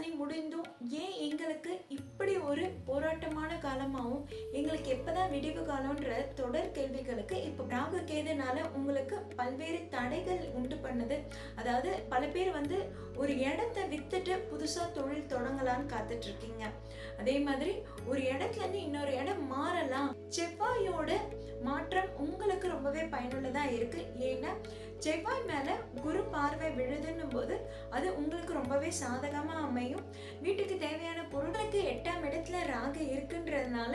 சனி முடிந்தும் ஏன் எங்களுக்கு இப்படி ஒரு போராட்டமான காலமாகவும் எங்களுக்கு எப்பதான் விடிவு காலம்ன்ற தொடர் கேள்விகளுக்கு இப்போ ராகு கேதுனால உங்களுக்கு பல்வேறு தடைகள் உண்டு பண்ணுது. அதாவது பல பேர் வந்து ஒரு இடத்த வித்துட்டு புதுசா தொழில் தொடங்கலான்னு காத்துட்டு இருக்கீங்க அதே மாதிரி ஒரு இடத்துல இருந்து இன்னொரு இடம் மாறலாம். செவ்வாயோட மாற்றம் உங்களுக்கு ரொம்பவே பயனுள்ளதா இருக்கு. ஏன்னா செவ்வாய் மேலே குரு பார்வை விழுதுன்னும் போது அது உங்களுக்கு ரொம்பவே சாதகமாக அமையும். வீட்டுக்கு தேவையான பொருளுக்கு எட்டாம் இடத்துல ராகு இருக்குன்றதுனால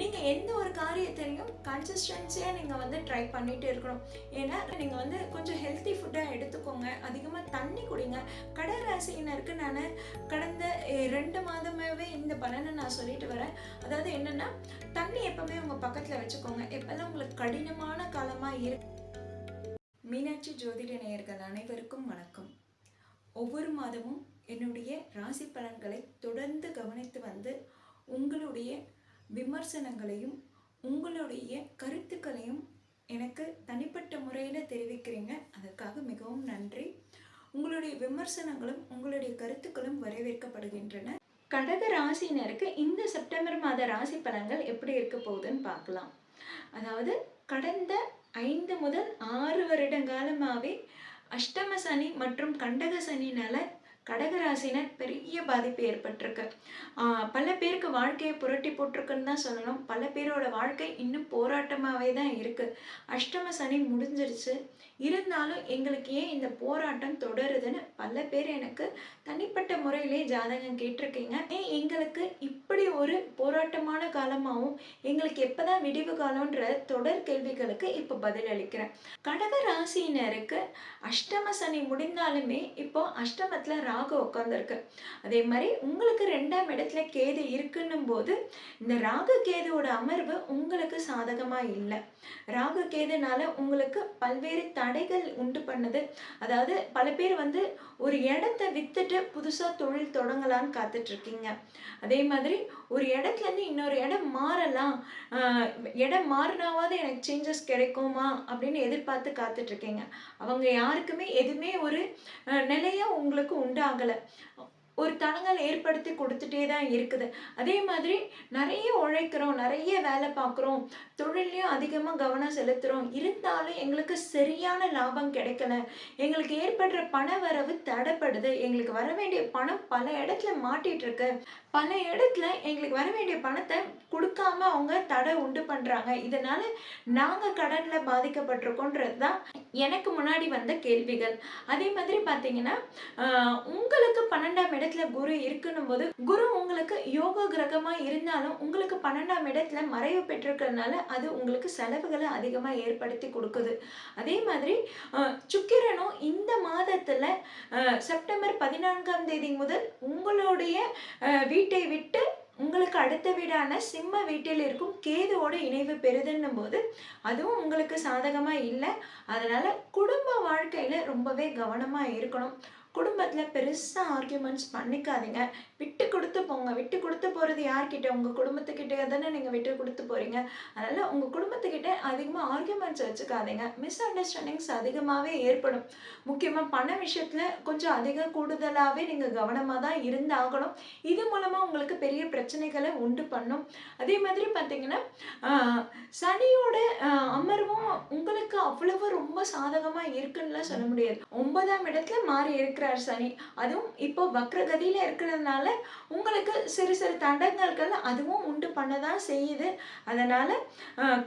நீங்கள் எந்த ஒரு காரியத்தையும் கன்சிஸ்டன்சியாக நீங்கள் வந்து ட்ரை பண்ணிகிட்டு இருக்கணும். ஏன்னா நீங்கள் வந்து கொஞ்சம் ஹெல்த்தி ஃபுட்டாக எடுத்துக்கோங்க. அதிகமாக தண்ணி குடிங்க. கடகராசினருக்கு நான் கடந்த ரெண்டு மாதமாகவே இந்த பலனை நான் சொல்லிட்டு வரேன். அதாவது என்னென்னா தண்ணி எப்போவுமே உங்கள் பக்கத்தில் வச்சுக்கோங்க. எப்போல்லாம் உங்களுக்கு கடினமான காலமாக இருக்கு மீனாட்சி ஜோதிட நேயர்கள் அனைவருக்கும் வணக்கம். ஒவ்வொரு மாதமும் என்னுடைய ராசி பலன்களை தொடர்ந்து கவனித்து வந்து உங்களுடைய விமர்சனங்களையும் உங்களுடைய கருத்துக்களையும் எனக்கு தனிப்பட்ட முறையில் தெரிவிக்கிறீங்க. அதற்காக மிகவும் நன்றி. உங்களுடைய விமர்சனங்களும் உங்களுடைய கருத்துக்களும் வரவேற்கப்படுகின்றன. கடக ராசினருக்கு இந்த செப்டம்பர் மாத ராசி பலன்கள் எப்படி இருக்க போகுதுன்னு பார்க்கலாம். அதாவது கடந்த ஐந்து முதல் ஆறு வருடங்காலமாகவே அஷ்டம சனி மற்றும் கண்டக சனினால கடகராசினர் பெரிய பாதிப்பு ஏற்பட்டிருக்கு. பல பேருக்கு வாழ்க்கையை புரட்டி போட்டிருக்குன்னு தான் சொல்லணும். பல பேரோட வாழ்க்கை இன்னும் போராட்டமாகவே தான் இருக்குது அஷ்டம சனி முடிஞ்சிருச்சு. இருந்தாலும் எங்களுக்கு ஏன் இந்த போராட்டம் தொடருதுன்னு பல பேர் எனக்கு தனிப்பட்ட முறையிலே ஜாதகம் கேட்டிருக்கீங்க. ஏன் எங்களுக்கு இப்போ ஒரு போராட்டமான காலமாகவும் எங்களுக்கு எப்போதான் விடிவு காலம்ன்ற தொடர் கேள்விகளுக்கு இப்போ பதில் அளிக்கிறேன் கடக ராசியினருக்கு அஷ்டம சனி முடிந்தாலுமே இப்போ அஷ்டமத்தில் ராகு உட்காந்துருக்கு அதே மாதிரி உங்களுக்கு ரெண்டாம் இடத்துல கேது இருக்குன்னும் போது இந்த ராகு கேதுவோட அமர்வு உங்களுக்கு சாதகமாக இல்லை. ராகு கேதுனால உங்களுக்கு பல்வேறு தடைகள் உண்டு பண்ணுது. அதாவது பல பேர் வந்து ஒரு இடத்த வித்துட்டு புதுசாக தொழில் தொடங்கலான்னு காத்துட்ருக்கீங்க அதே மாதிரி ஒரு இடத்துல இருந்து இன்னொரு இடம் மாறலாம். இடம் மாறினாவது எனக்கு சேஞ்சஸ் கிடைக்குமா அப்படின்னு எதிர்பார்த்து காத்துட்ருக்கீங்க. அவங்க யாருக்குமே எதுவுமே ஒரு நிலையாக நிலையா உங்களுக்கு உண்டாகலை. ஒரு தளங்கள் ஏற்படுத்தி கொடுத்துட்டே தான் இருக்குது. அதே மாதிரி நிறைய உழைக்கிறோம் நிறைய வேலை பார்க்குறோம் தொழிலையும் அதிகமாக கவனம் செலுத்துகிறோம் இருந்தாலும் எங்களுக்கு சரியான லாபம் கிடைக்கல. எங்களுக்கு ஏற்படுற பண வரவு தடைப்படுது. எங்களுக்கு வர வேண்டிய பணம் பல இடத்துல மாட்டிட்டு இருக்கு பல இடத்துல எங்களுக்கு வர வேண்டிய பணத்தை கொடுக்காம அவங்க தடை உண்டு பண்ணுறாங்க இதனால் நாங்கள் கடனில் பாதிக்கப்பட்டிருக்கோன்றது தான் எனக்கு முன்னாடி வந்த கேள்விகள். அதே மாதிரி பார்த்தீங்கன்னா உங்களுக்கு பன்னெண்டாம் இடத்துல குரு இருக்குன்னும் போது குரு உங்களுக்கு யோக கிரகமாக இருந்தாலும் உங்களுக்கு பன்னெண்டாம் இடத்துல மறைவு பெற்றிருக்கிறதுனால அது உங்களுக்கு செலவுகளை அதிகமாக ஏற்படுத்தி கொடுக்குது. அதே மாதிரி சுக்கிரனும் இந்த மாதத்துல செப்டம்பர் பதினான்காம் தேதி முதல் உங்களுடைய வீ வீட்டை விட்டு உங்களுக்கு அடுத்த வீடான சிம்ம வீட்டில் இருக்கும் கேதுவோட இணைவு பெறுதுன்னும் போது அதுவும் உங்களுக்கு சாதகமாக இல்லை. அதனால் குடும்ப வாழ்க்கையில் ரொம்பவே கவனமாக இருக்கணும். குடும்பத்தில் பெருசாக ஆர்கியூமெண்ட்ஸ் பண்ணிக்காதீங்க. விட்டு கொடுத்து போங்க. விட்டு கொடுத்து போகிறது யார்கிட்ட? உங்கள் குடும்பத்துக்கிட்டே தானே நீங்கள் விட்டு கொடுத்து போகிறீங்க அதனால் உங்கள் குடும்பத்துக்கிட்ட அதிகமாக ஆர்கியூமெண்ட்ஸ் வச்சுக்காதீங்க. மிஸ் அண்டர்ஸ்டாண்டிங்ஸ் அதிகமாகவே ஏற்படும். முக்கியமாக பண விஷயத்தில் கொஞ்சம் அதிக கூடுதலாகவே நீங்கள் கவனமாக தான் இருந்தாகணும். இது மூலமாக உங்களுக்கு பெரிய பிரச்சனைகளை உண்டு பண்ணும். அதே மாதிரி பார்த்தீங்கன்னா சனியோட அமர்வும் உங்களுக்கு அவ்வளவு ரொம்ப சாதகமாக இருக்குன்னுலாம் சொல்ல முடியாது. ஒன்பதாம் இடத்துல மாறி இருக்கிறார் சனி. அதுவும் இப்போ வக்ரகதியில் இருக்கிறதுனால உங்களுக்கு சிறு சிறு தடங்கல்கள் அதுவும் உண்டு பண்ணதான் செய்யுது. அதனால்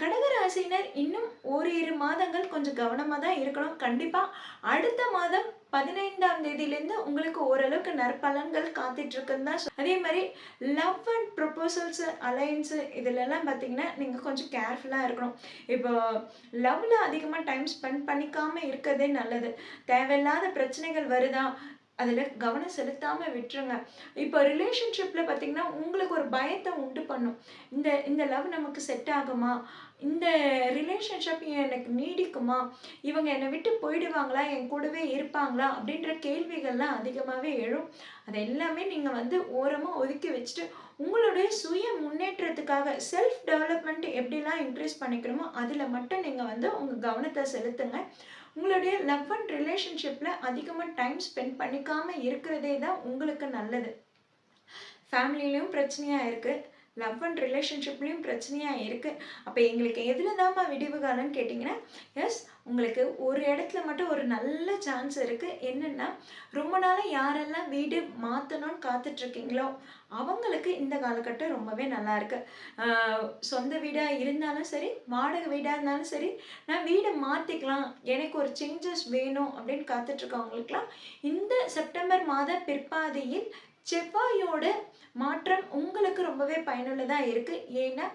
கடகராசினர் இன்னும் ஓரிரு மாதங்கள் கொஞ்சம் கவனமாக தான் இருக்கணும். கண்டிப்பாக அடுத்த மாதம் பதினைந்தாம் தேதியிலேருந்து உங்களுக்கு ஓரளவுக்கு நற்பலன்கள் காத்துட்டு இருக்குன்னு தான் அதே மாதிரி லவ் அண்ட் ப்ரொபோசல்ஸ் அலையன்ஸு இதுலலாம் பார்த்தீங்கன்னா நீங்கள் கொஞ்சம் கேர்ஃபுல்லாக இருக்கணும். இப்போ லவ்வில் அதிகமாக டைம் ஸ்பெண்ட் பண்ணிக்காமல் இருக்கிறதே நல்லது. தேவையில்லாத பிரச்சனைகள் வருதா அதில் கவனம் செலுத்தாமல் விட்டுருங்க. இப்போ ரிலேஷன்ஷிப்பில் பார்த்தீங்கன்னா உங்களுக்கு ஒரு பயத்தை உண்டு பண்ணும். இந்த இந்த லவ் நமக்கு செட் ஆகுமா? இந்த ரிலேஷன்ஷிப் எனக்கு நீடிக்குமா? இவங்க என்னை விட்டு போயிடுவாங்களா? என் கூடவே இருப்பாங்களா? அப்படின்ற கேள்விகள்லாம் அதிகமாகவே எழும். அது எல்லாமே நீங்கள் வந்து ஓரமாக ஒதுக்கி வச்சுட்டு உங்களுடைய சுய முன்னேற்றத்துக்காக செல்ஃப் டெவலப்மெண்ட் எப்படிலாம் இன்க்ரீஸ் பண்ணிக்கணுமோ அதில் மட்டும் நீங்கள் வந்து உங்கள் கவனத்தை செலுத்துங்க. உங்களுடைய லவ் அண்ட் ரிலேஷன்ஷிப்பில் அதிகமாக டைம் ஸ்பெண்ட் பண்ணிக்காமல் இருக்கிறதே தான் உங்களுக்கு நல்லது. ஃபேமிலியிலையும் பிரச்சனையாக இருக்குது லவ் அண்ட் ரிலேஷன்ஷிப்லேயும் பிரச்சனையாக இருக்குது அப்போ எங்களுக்கு எதில் தான்ப்பா விடிவு காலம்னு கேட்டிங்கன்னா எஸ் உங்களுக்கு ஒரு இடத்துல மட்டும் ஒரு நல்ல சான்ஸ் இருக்குது என்னென்னா ரொம்ப நாளாக யாரெல்லாம் வீடு மாற்றணும்னு காத்துட்ருக்கீங்களோ அவங்களுக்கு இந்த காலகட்டம் ரொம்பவே நல்லா இருக்குது சொந்த வீடாக இருந்தாலும் சரி வாடகை வீடாக இருந்தாலும் சரி நான் வீடை மாற்றிக்கலாம் எனக்கு ஒரு சேஞ்சஸ் வேணும் அப்படின்னு காத்துட்ருக்கவங்களுக்குலாம் இந்த செப்டம்பர் மாத பிற்பாதியில் செவ்வாயோட மாற்றம் உங்களுக்கு ரொம்பவே பயனுள்ளதாக இருக்குது ஏன்னா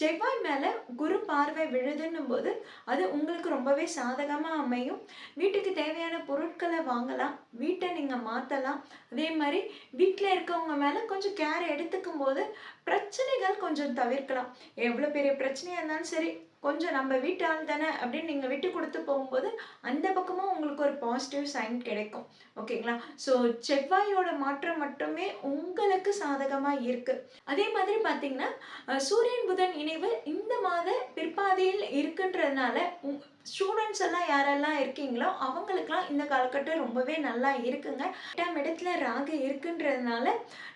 செவ்வாய் மேலே குரு பார்வை விழுதுன்னும் போது அது உங்களுக்கு ரொம்பவே சாதகமாக அமையும். வீட்டுக்கு தேவையான பொருட்களை வாங்கலாம் வீட்டை நீங்கள் மாற்றலாம் அதே மாதிரி வீட்டில் இருக்கவங்க மேலே கொஞ்சம் கேர் எடுத்துக்கும் போது பிரச்சனைகள் கொஞ்சம் தவிர்க்கலாம். எவ்வளோ பெரிய பிரச்சனையாக இருந்தாலும் சரி கொஞ்சம் நம்ம வீட்டு ஆள் தானே அப்படின்னு நீங்கள் விட்டு கொடுத்து போகும்போது அந்த பக்கமும் உங்களுக்கு ஒரு பாசிட்டிவ் சைன் கிடைக்கும். ஓகேங்களா? ஸோ செவ்வாயோட மாற்றம் மட்டுமே உங்களுக்கு சாதகமாக இருக்குது அதே மாதிரி பார்த்தீங்கன்னா சூரியன் புதன் இணைவு இந்த மாத பிற்பாதையில் இருக்குன்றதுனால ஸ்டூடெண்ட்ஸ் எல்லாம் யாரெல்லாம் இருக்கீங்களோ அவங்களுக்குலாம் இந்த காலகட்டம் ரொம்பவே நல்லா இருக்குங்க. எட்டாம் இடத்துல ராகு இருக்குன்றதுனால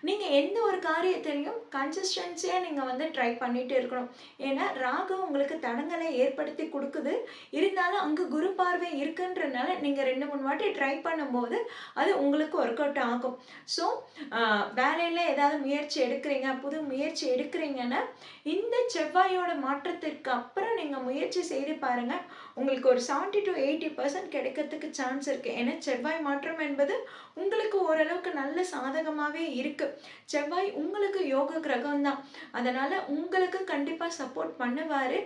நீங்கள் எந்த ஒரு காரியத்திலையும் கன்சிஸ்டன்சியாக நீங்கள் வந்து ட்ரை பண்ணிட்டு இருக்கணும். ஏன்னா ராகு உங்களுக்கு தடங்களை ஏற்படுத்தி கொடுக்குது. இருந்தாலும் அங்கே குரு பார்வை இருக்குன்றனால நீங்கள் ரெண்டு மூணு வாட்டி ட்ரை பண்ணும்போது அது உங்களுக்கு ஒர்க் அவுட் ஆகும். ஸோ வேலையில் ஏதாவது முயற்சி எடுக்கிறீங்க புது முயற்சி எடுக்கிறீங்கன்னா இந்த செவ்வாயோட மாற்றத்திற்கு அப்புறம் நீங்கள் முயற்சி செய்து பாருங்கள் உங்களுக்கு ஒரு செவன்ட்டி டு எயிட்டி பர்சன்ட் கிடைக்கிறதுக்கு சான்ஸ் இருக்குது ஏன்னா செவ்வாய் மாற்றம் என்பது உங்களுக்கு ஓரளவுக்கு நல்ல சாதகமாகவே இருக்குது செவ்வாய் உங்களுக்கு யோக கிரகம் தான் அதனால் உங்களுக்கு கண்டிப்பாக சப்போர்ட் பண்ணுவார்.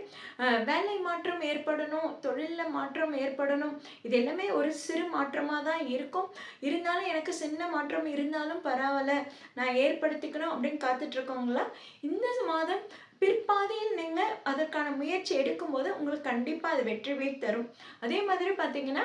வேலை மாற்றம் ஏற்படணும் தொழிலில் மாற்றம் ஏற்படணும். இது எல்லாமே ஒரு சிறு மாற்றமாக தான் இருக்கும். இருந்தாலும் எனக்கு சின்ன மாற்றம் இருந்தாலும் பரவாயில்ல. நான் ஏற்படுத்திக்கணும் அப்படின்னு காத்துட்ருக்கவங்களாம் இந்த மாதம் பிற்பாதையில் நீங்கள் அதற்கான முயற்சி எடுக்கும்போது உங்களுக்கு கண்டிப்பாக அது வெற்றியை தரும். அதே மாதிரி பார்த்தீங்கன்னா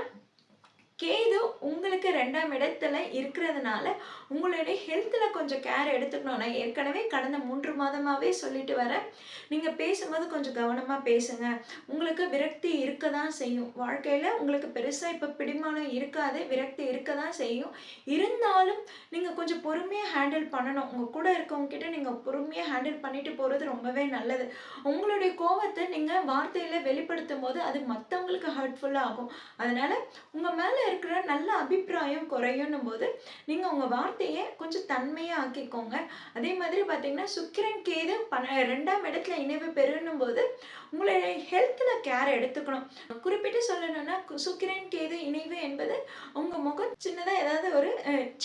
கேது உங்களுக்கு ரெண்டாம் இடத்துல இருக்கிறதுனால உங்களுடைய ஹெல்த்தில் கொஞ்சம் கேர் எடுத்துக்கணும் நான் ஏற்கனவே கடந்த மூன்று மாதமாகவே சொல்லிட்டு வரேன். நீங்கள் பேசும்போது கொஞ்சம் கவனமாக பேசுங்க. உங்களுக்கு விரக்தி இருக்க தான் செய்யும். வாழ்க்கையில் உங்களுக்கு பெருசாக இப்போ பிடிமானம் இருக்காது. விரக்தி இருக்க தான் செய்யும். இருந்தாலும் நீங்கள் கொஞ்சம் பொறுமையாக ஹேண்டில் பண்ணணும். உங்கள் கூட இருக்கவங்ககிட்ட நீங்கள் பொறுமையாக ஹேண்டில் பண்ணிட்டு போகிறது ரொம்பவே நல்லது. உங்களுடைய கோவத்தை நீங்கள் வார்த்தையில் வெளிப்படுத்தும் போது அது மற்றவங்களுக்கு ஹர்ட்ஃபுல்லாக ஆகும். அதனால் உங்கள் மேலே இருக்கிற நல்ல அபிப்பிராயம் குறையும் போது நீங்கள் உங்கள் வார்த்தையை கொஞ்சம் தன்மையாக ஆக்கிக்கோங்க. அதே மாதிரி பார்த்தீங்கன்னா சுக்கிரன் கேது பண ரெண்டாம் இடத்துல இணைவு பெறணும் போது உங்களுடைய ஹெல்த்தில் கேர் எடுத்துக்கணும். குறிப்பிட்டு சொல்லணும்னா சுக்கிரன் கேது இணைவு என்பது உங்கள் முகம் சின்னதாக ஏதாவது ஒரு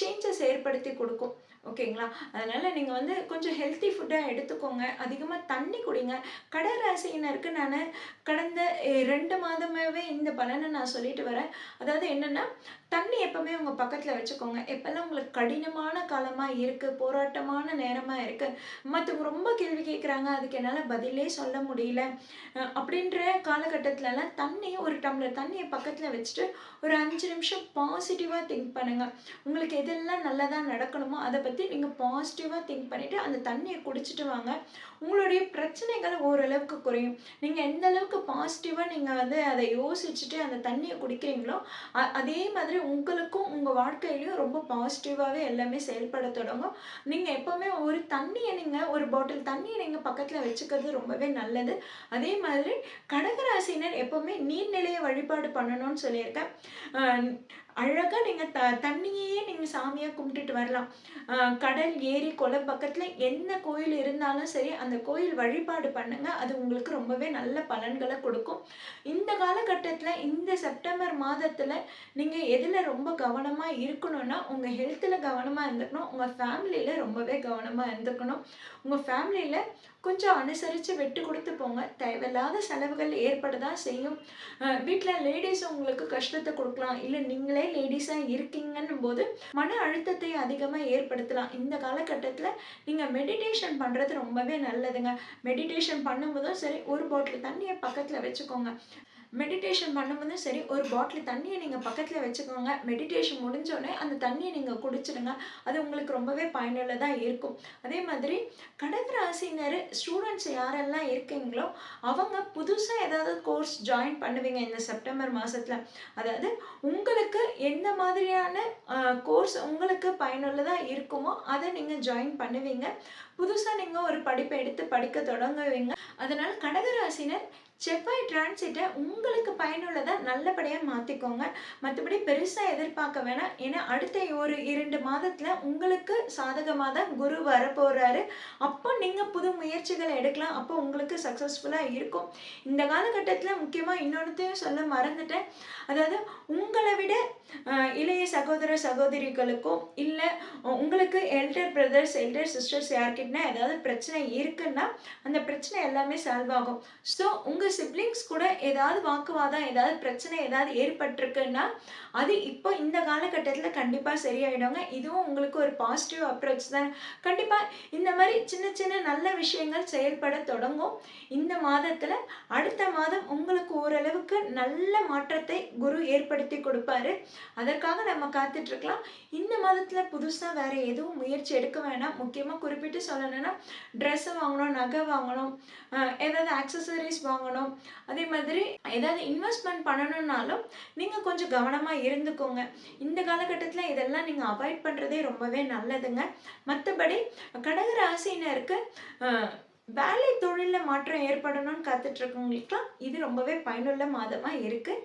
சேஞ்சஸ் ஏற்படுத்தி கொடுக்கும். ஓகேங்களா? அதனால் நீங்கள் வந்து கொஞ்சம் ஹெல்த்தி ஃபுட்டாக எடுத்துக்கோங்க. அதிகமாக தண்ணி குடிங்க. கடற்ராசியினருக்கு நான் கடந்த ரெண்டு மாதமாகவே இந்த பலனை நான் சொல்லிட்டு வரேன். அதாவது என்னென்னா தண்ணி எப்போவுமே உங்கள் பக்கத்தில் வச்சுக்கோங்க. எப்போல்லாம் உங்களுக்கு கடினமான காலமாக இருக்குது போராட்டமான நேரமாக இருக்குது மற்றவங்க ரொம்ப கேள்வி கேட்குறாங்க அதுக்கு என்னால் பதிலே சொல்ல முடியல அப்படின்ற காலகட்டத்திலலாம் தண்ணி ஒரு டம்ளர் தண்ணியை பக்கத்தில் வச்சுட்டு ஒரு அஞ்சு நிமிஷம் பாசிட்டிவாக திங்க் பண்ணுங்கள் உங்களுக்கு எதெல்லாம் நல்லதாக நடக்கணுமோ அதை பற்றி நீங்கள் பாசிட்டிவாக திங்க் பண்ணிவிட்டு அந்த தண்ணியை குடிச்சிட்டு வாங்க. உங்களுடைய பிரச்சனைகள் ஓரளவுக்கு குறையும். நீங்கள் எந்த அளவுக்கு பாசிட்டிவாக நீங்கள் வந்து அதை யோசிச்சுட்டு அந்த தண்ணியை குடிக்கிறீங்களோ அதே மாதிரி உங்களுக்கும் உங்கள் வாழ்க்கையிலையும் ரொம்ப பாசிட்டிவாகவே எல்லாமே செயல்பட தொடங்கும். நீங்கள் எப்போவுமே ஒரு தண்ணியை நீங்கள் ஒரு பாட்டில் தண்ணியை நீங்கள் பக்கத்தில் வச்சுக்கிறது ரொம்பவே நல்லது. அதே மாதிரி கடகராசினர் எப்போவுமே நீர்நிலையை வழிபாடு பண்ணணும்னு சொல்லியிருக்கேன். அழகாக நீங்கள் த தண்ணியே நீங்கள் சாமியாக கும்பிட்டுட்டு வரலாம். கடல் ஏரி குளம் பக்கத்தில் என்ன கோயில் இருந்தாலும் சரி அந்த கோயில் வழிபாடு பண்ணுங்கள் அது உங்களுக்கு ரொம்பவே நல்ல பலன்களை கொடுக்கும். இந்த காலகட்டத்தில் இந்த செப்டம்பர் மாதத்தில் நீங்கள் எதில் ரொம்ப கவனமாக இருக்கணும்னா உங்கள் ஹெல்த்தில் கவனமாக இருந்துக்கணும். உங்கள் ஃபேமிலியில் ரொம்பவே கவனமாக இருந்துக்கணும். உங்கள் ஃபேமிலியில் கொஞ்சம் அனுசரித்து விட்டு கொடுத்து போங்க. தேவையில்லாத செலவுகள் ஏற்பட தான் செய்யும் வீட்டில் லேடிஸ் உங்களுக்கு கஷ்டத்தை கொடுக்கலாம். இல்லை நீங்களே லேடிஸாக இருக்கீங்கன்னும் போது மன அழுத்தத்தை அதிகமாக ஏற்படுத்தலாம். இந்த காலகட்டத்தில் நீங்கள் மெடிடேஷன் பண்ணுறது ரொம்பவே நல்லதுங்க. மெடிடேஷன் பண்ணும்போதும் சரி ஒரு பாட்டில் தண்ணியை பக்கத்தில் வச்சுக்கோங்க. மெடிடேஷன் பண்ணும்போதும் சரி ஒரு பாட்டில் தண்ணியை நீங்கள் பக்கத்தில் வச்சுக்கோங்க. மெடிடேஷன் முடிஞ்சோடனே அந்த தண்ணியை நீங்கள் குடிச்சிடுங்க. அது உங்களுக்கு ரொம்பவே பயனுள்ளதாக இருக்கும். அதே மாதிரி கடகராசினர் ஸ்டூடெண்ட்ஸ் யாரெல்லாம் இருக்கீங்களோ அவங்க புதுசாக ஏதாவது கோர்ஸ் ஜாயின் பண்ணுவீங்க இந்த செப்டம்பர் மாதத்தில் அதாவது உங்களுக்கு எந்த மாதிரியான கோர்ஸ் உங்களுக்கு பயனுள்ளதாக இருக்குமோ அதை நீங்கள் ஜாயின் பண்ணுவீங்க. புதுசாக நீங்கள் ஒரு படிப்பை எடுத்து படிக்க தொடங்குவீங்க. அதனால் கடகராசினர் செவ்வாய் டிரான்சிட்டை உங்களுக்கு பயனுள்ளதாக நல்லபடியாக மாற்றிக்கோங்க மற்றபடி பெருசாக எதிர்பார்க்க வேணாம். ஏன்னா அடுத்த ஒரு இரண்டு மாதத்தில் உங்களுக்கு சாதகமாக தான் குரு வரப்போகிறாரு அப்போ நீங்கள் புது முயற்சிகளை எடுக்கலாம். அப்போ உங்களுக்கு சக்ஸஸ்ஃபுல்லாக இருக்கும். இந்த காலகட்டத்தில் முக்கியமாக இன்னொருத்தையும் சொல்ல மறந்துட்டேன். அதாவது உங்களை விட இளைய சகோதர சகோதரிகளுக்கோ இல்லை உங்களுக்கு எல்டர் பிரதர்ஸ் எல்டர் சிஸ்டர்ஸ் யார்கிட்டனா ஏதாவது பிரச்சனை இருக்குன்னா அந்த பிரச்சனை எல்லாமே சால்வ் ஆகும். ஸோ உங்கள் சிப்ளிங்ஸ் கூட ஏதாவது வாக்குவாதம் ஏதாவது பிரச்சனை ஏதாவது ஏற்பட்டிருக்குன்னா அது இப்போ இந்த காலகட்டத்தில் கண்டிப்பாக சரியாயிடுவாங்க இதுவும் உங்களுக்கு ஒரு பாசிட்டிவ் அப்ரோச் தான். கண்டிப்பாக இந்த மாதிரி சின்ன சின்ன நல்ல விஷயங்கள் செயல்பட தொடங்கும். இந்த மாதத்தில் அடுத்த மாதம் உங்களுக்கு ஓரளவுக்கு நல்ல மாற்றத்தை குரு ஏற்படுத்தி கொடுப்பாரு. அதற்காக நம்ம காத்துட்ருக்கலாம். இந்த மாதத்தில் புதுசாக வேறு எதுவும் முயற்சி எடுக்க வேணாம். முக்கியமாக குறிப்பிட்டு சொல்லணும்னா ட்ரெஸ்ஸை வாங்கணும் நகை வாங்கணும் ஏதாவது ஆக்சசரிஸ் வாங்கணும். அதே மாதிரி ஏதாவது இன்வெஸ்ட்மெண்ட் பண்ணணும்னாலும் நீங்கள் கொஞ்சம் கவனமாக இருந்துக்கோங்க. இந்த காலகட்டத்தில் இதெல்லாம் நீங்கள் அவாய்ட் பண்ணுறதே ரொம்பவே நல்லதுங்க. மற்றபடி கடக ராசினருக்கு வேலை தொழிலில் மாற்றம் ஏற்படணும்னு காத்துட்ருக்கவங்களுக்குலாம் இது ரொம்பவே பயனுள்ள மாதமாக இருக்குது